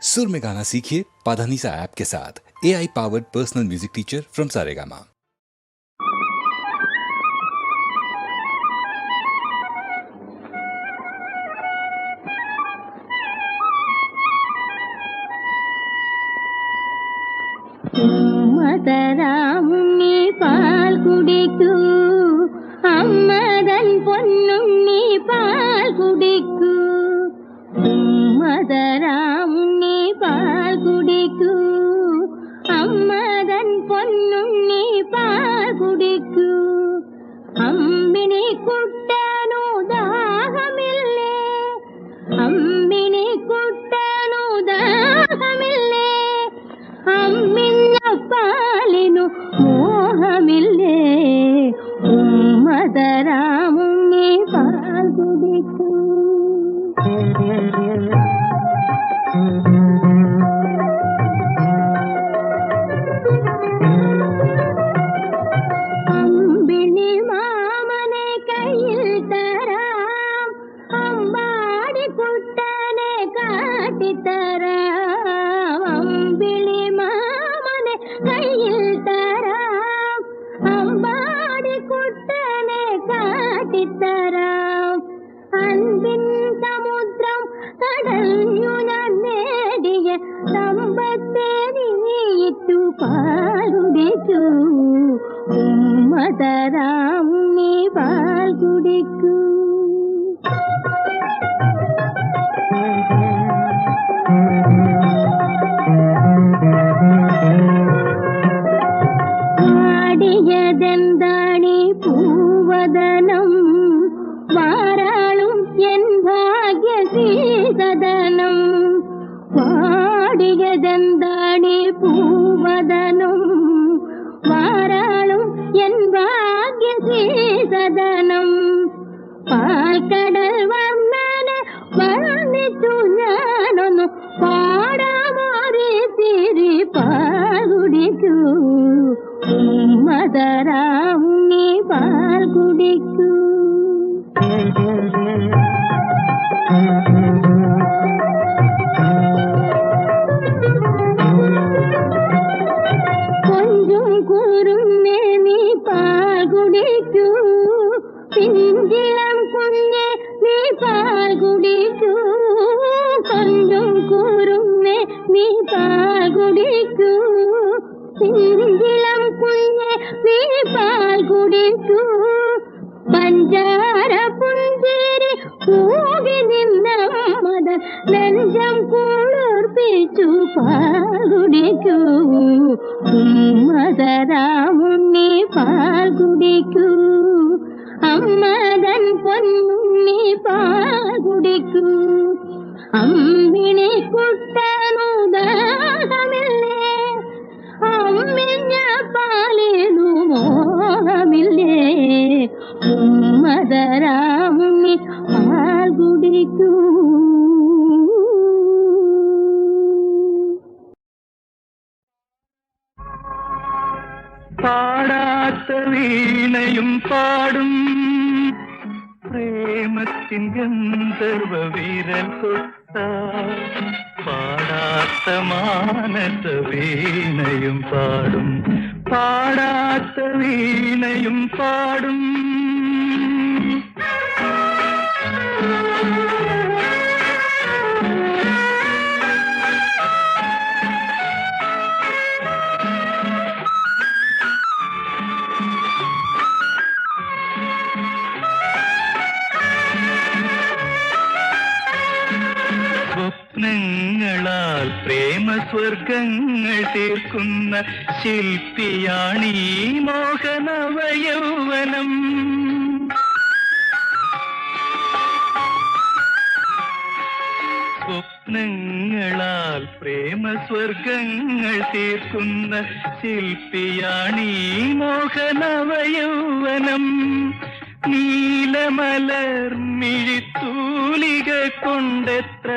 सुर में गाना सीखिए पाधानीसा ऐप के साथ। A I powered personal music teacher from Saregama மதராமுன்னே பால் குடிக்கு அம்மதன் பொன்னும் ಸದರಾ വീണയും പാടും. പ്രേമത്തിൻ ഗന്ധർവ വിരൽ കൊട്ട പാടാത്ത മാനസ വീണയും പാടും. പാടാത്ത വീണയും പാടും. പ്രേമസ്വർഗങ്ങൾ തീർക്കുന്ന ശില്പിയാണീ മോഹനവയൗവനം. സ്വപ്നങ്ങളാൽ പ്രേമസ്വർഗങ്ങൾ തീർക്കുന്ന ശില്പിയാണീ മോഹനവയൗവനം. നീലമലർ മിഴിത്തൂലിക കൊണ്ടെത്ര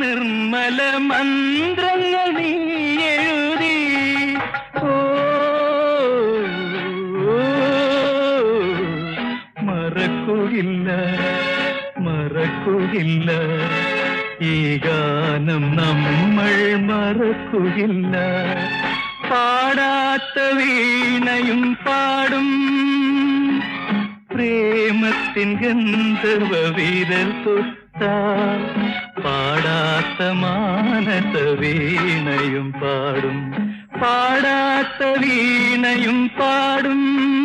നിർമ്മല മന്ത്രങ്ങൾ നീ എഴുതി. മറക്കുകില്ല മറക്കുകയില്ല ഈ ഗാനം നമ്മൾ മറക്കുകില്ല. പാടാത്ത വീണയും പാടും. പ്രേമത്തിൻ ഗന്ധർവ വിരൽ തൊട്ടാ പാടാത്ത വീണയും പാടും. പാടാത്ത വീണയും പാടും.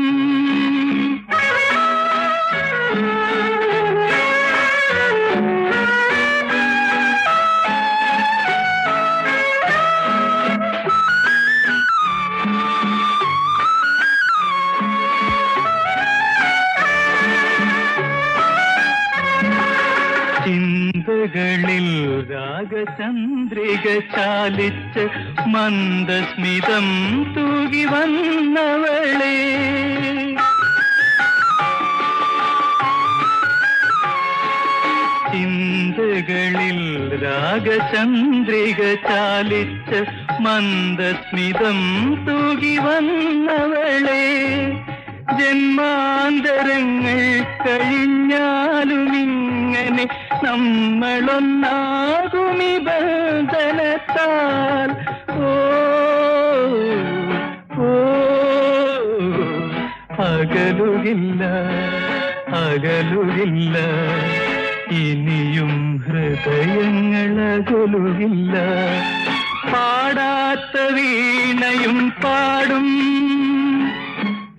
രാഗചന്ദ്രിക ചാലിച്ച് മന്ദസ്മിതം തൂകി വന്നവളെ. ചിന്തകളിൽ രാഗചന്ദ്രിക ചാലിച്ച് മന്ദസ്മിതം തൂകി വന്നവളെ. ജന്മാന്തരങ്ങൾ ഇങ്ങനെ നമ്മളൊന്നാകുമി ബന്ധനത്താൽ ഓ ഓ അകലുകില്ല അകലുകില്ല. ഇനിയും ഹൃദയങ്ങളകലുകില്ല. പാടാത്ത വീണയും പാടും.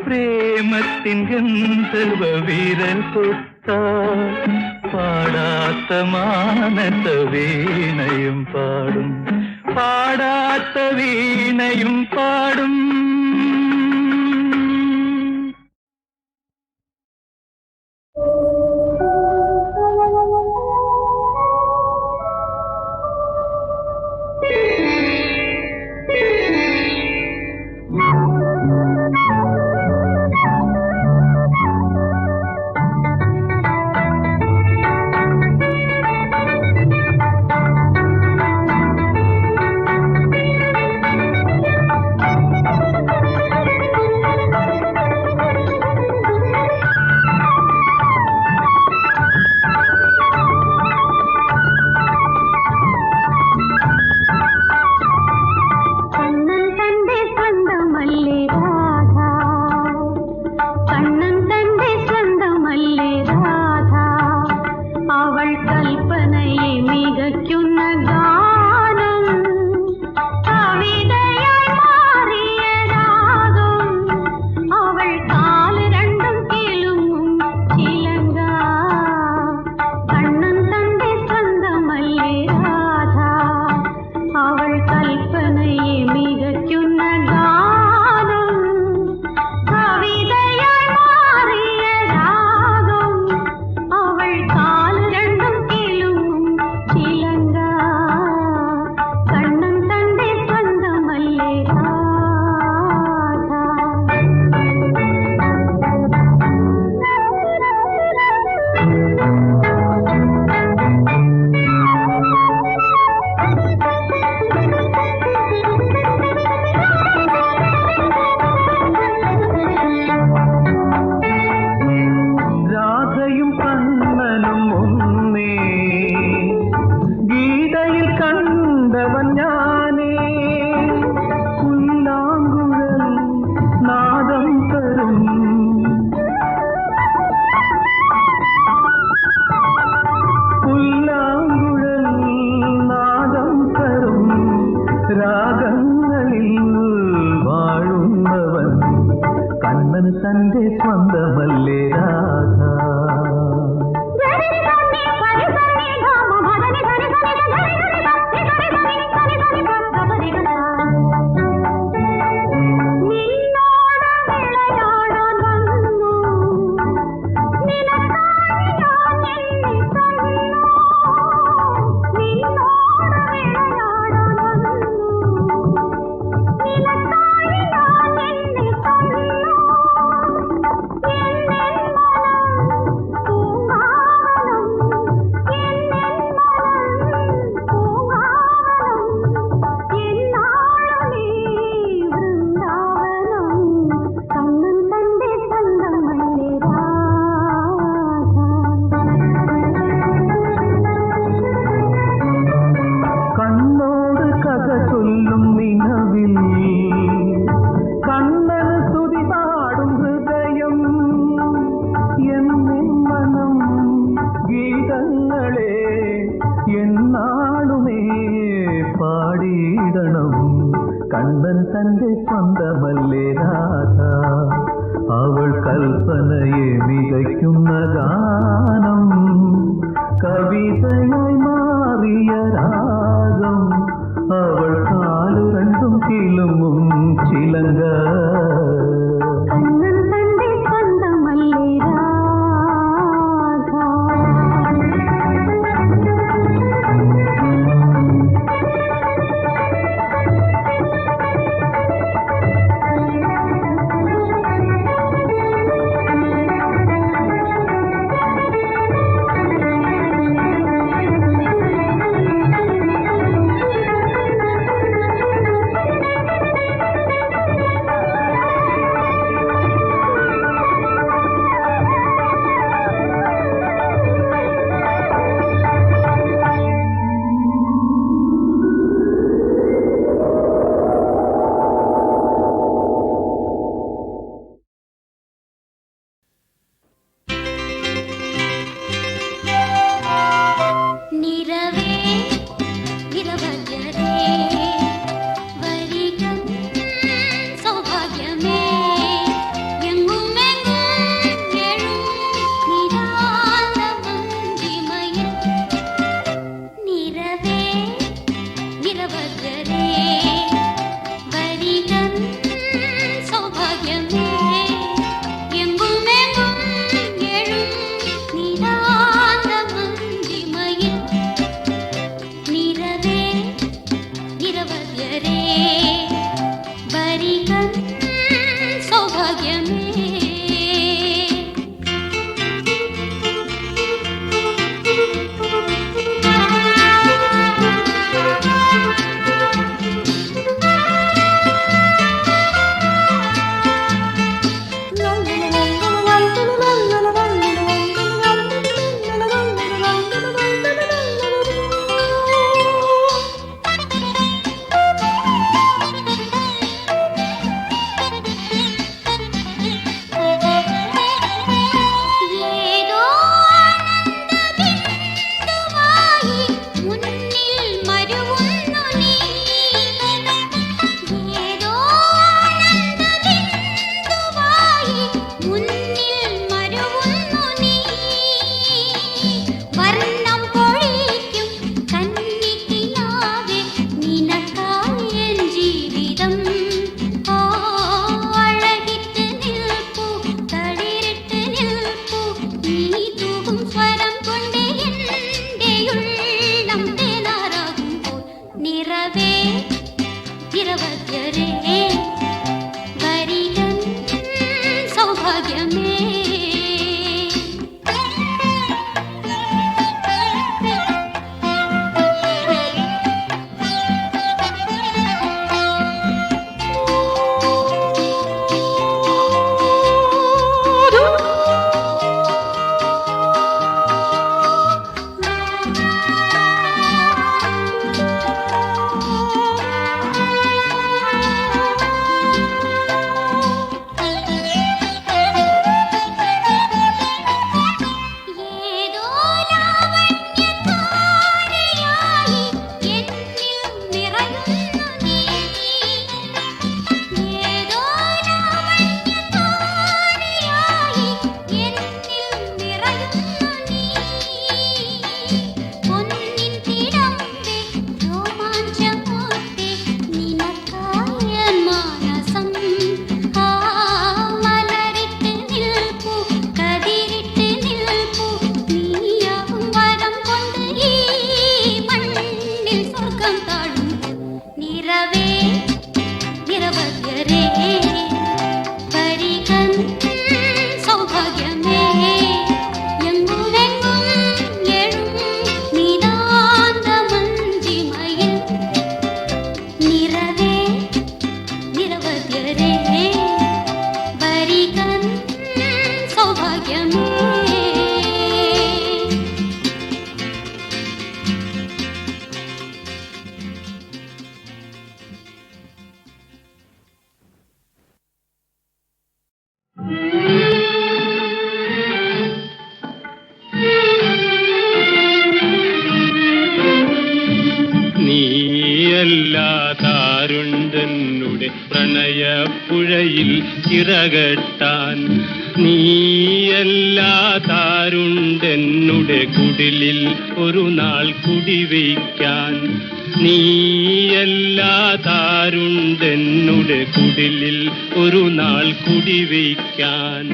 പ്രേമത്തിൻ ഗന്ധർവ വിരൽ തൊട്ടാൽ പാടാത്ത മാനസ വീണയും പാടും പാടാത്ത വീണയും പാടും கவிதை ചിറകെട്ടാൻ നീയല്ലാതാരുണ്ടെന്നുടെ കുടിലിൽ ഒരു നാൾ കുടിവയ്ക്കാൻ നീയല്ലാതാരുണ്ടെന്നുടെ കുടിലിൽ ഒരു നാൾ കുടിവയ്ക്കാൻ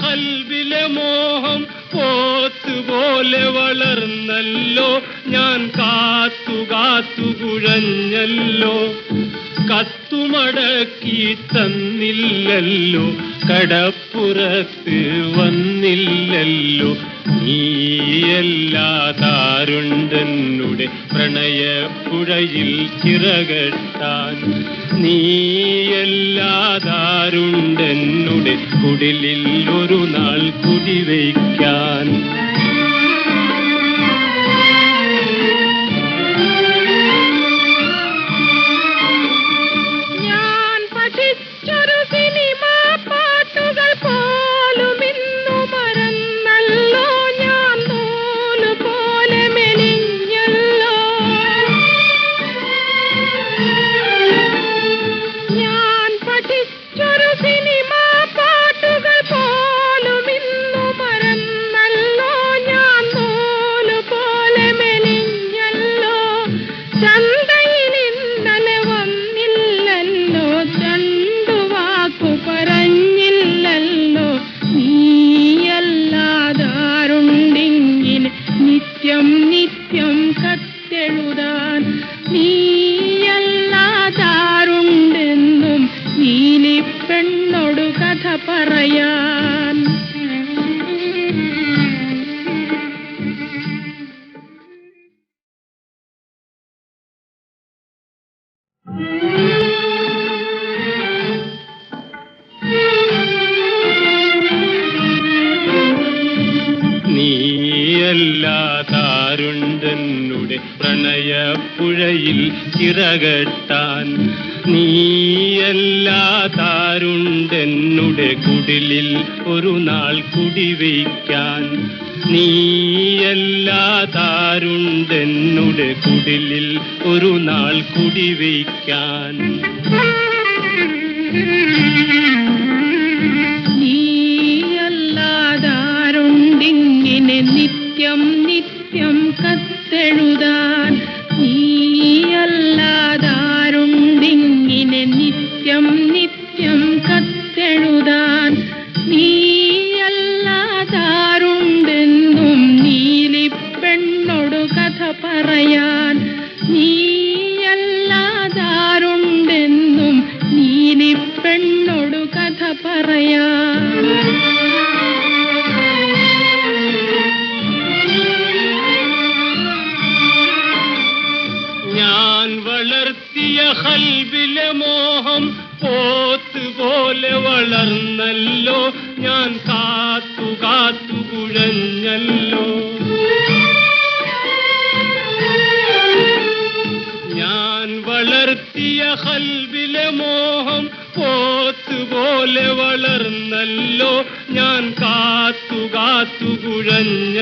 ഹൽബിലെ മോഹം പോത്ത് പോലെ വളർന്നല്ലോ ഞാൻ കാത്തു കാത്തു കുഴഞ്ഞല്ലോ കത്തുമടക്കി തന്നില്ലല്ലോ കടപ്പുറത്ത് വന്നില്ലല്ലോ നീയല്ലാതാരുണ്ടെന്നുടെ പ്രണയപ്പുഴയിൽ ചിറകെട്ടാൻ നീയല്ലാതാരുണ്ടെന്നുടെ കുടിലിൽ ഒരു നാൾ കുടിവയ്ക്കാൻ പ്രണയപ്പുഴയിൽ ചിറകെട്ടാൻ നീയല്ലാതാരുണ്ടെന്നുടെ കുടിലിൽ ഒരു നാൾ കുടിവയ്ക്കാൻ നീയല്ലാതാരുണ്ടെന്നുടെ കുടിലിൽ ഒരു നാൾ കുടിവയ്ക്കാൻ നിത്യം നിത്യം കത്തെഴുതാൻ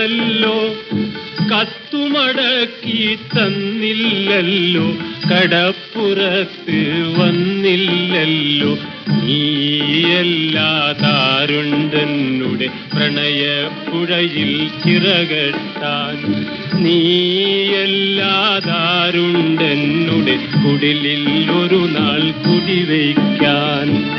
കുഴഞ്ഞല്ലോ കത്തുമടക്കി തന്നില്ലല്ലോ. കടപ്പുറത്ത് വന്നില്ലല്ലോ. നീയല്ലാതാരുണ്ടെന്നുടെ പ്രണയപ്പുഴയിൽ ചിറകെട്ടാൻ. നീയല്ലാതാരുണ്ടെന്നുടെ കുടിലിൽ ഒരു നാൾ കുടിവയ്ക്കാൻ.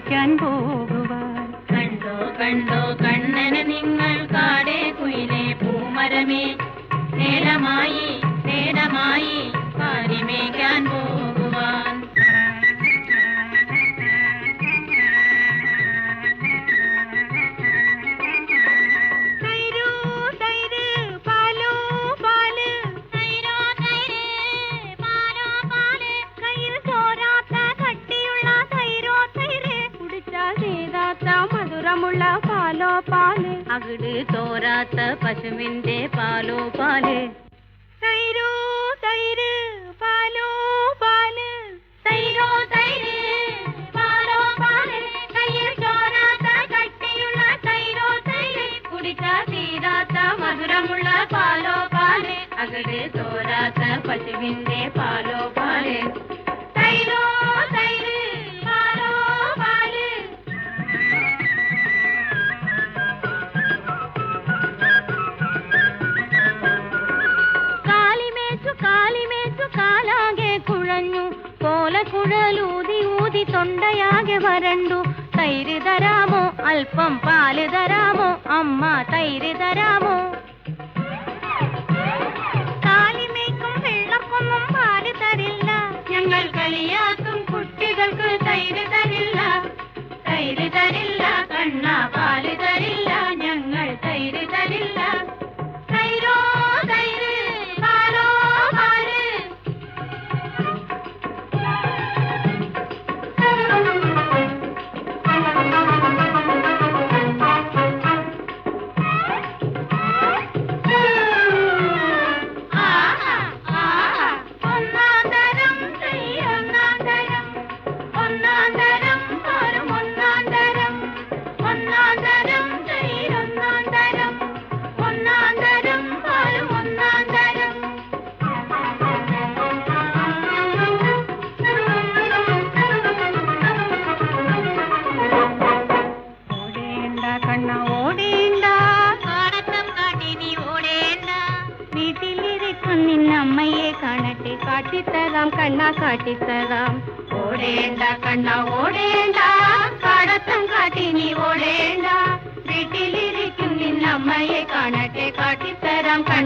പോകുവാൻ. കണ്ടോ കണ്ടോ കണ്ണന് നിങ്ങൾ കാടേ കുയിലെ പൂമരമേ. നേരമായി നേരമായി പാരിമേക്കാൻ പോകുവാൻ മധുരമുള്ള പാലോ പാൽ അകിട് തോരാത്ത പശുവിന്റെ പാലോ പാൽ തൈരൂ തൈര് പാലോ പാൽ തൈരോ തൈര് പാലോ പാൽ കയ്യിൽ ചോരാത്ത കട്ടിയുള്ള തൈരോ തൈര് കുടിച്ചാ തീരാത്ത മധുരമുള്ള പാലോ പാൽ അകിട് തോരാത്ത പശുവിന്റെ പാലോ വരണ്ടു. തൈര് തരാമോ? അല്പം പാൽ തരാമോ? അമ്മ തൈര് തരാമോ? കാലിമേക്കും വെള്ളപ്പൊന്നും പാൽ തരില്ല. ഞങ്ങൾ കളിയാക്കും കുട്ടികൾക്ക് തൈര് തരില്ല.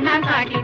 நான் காட்டி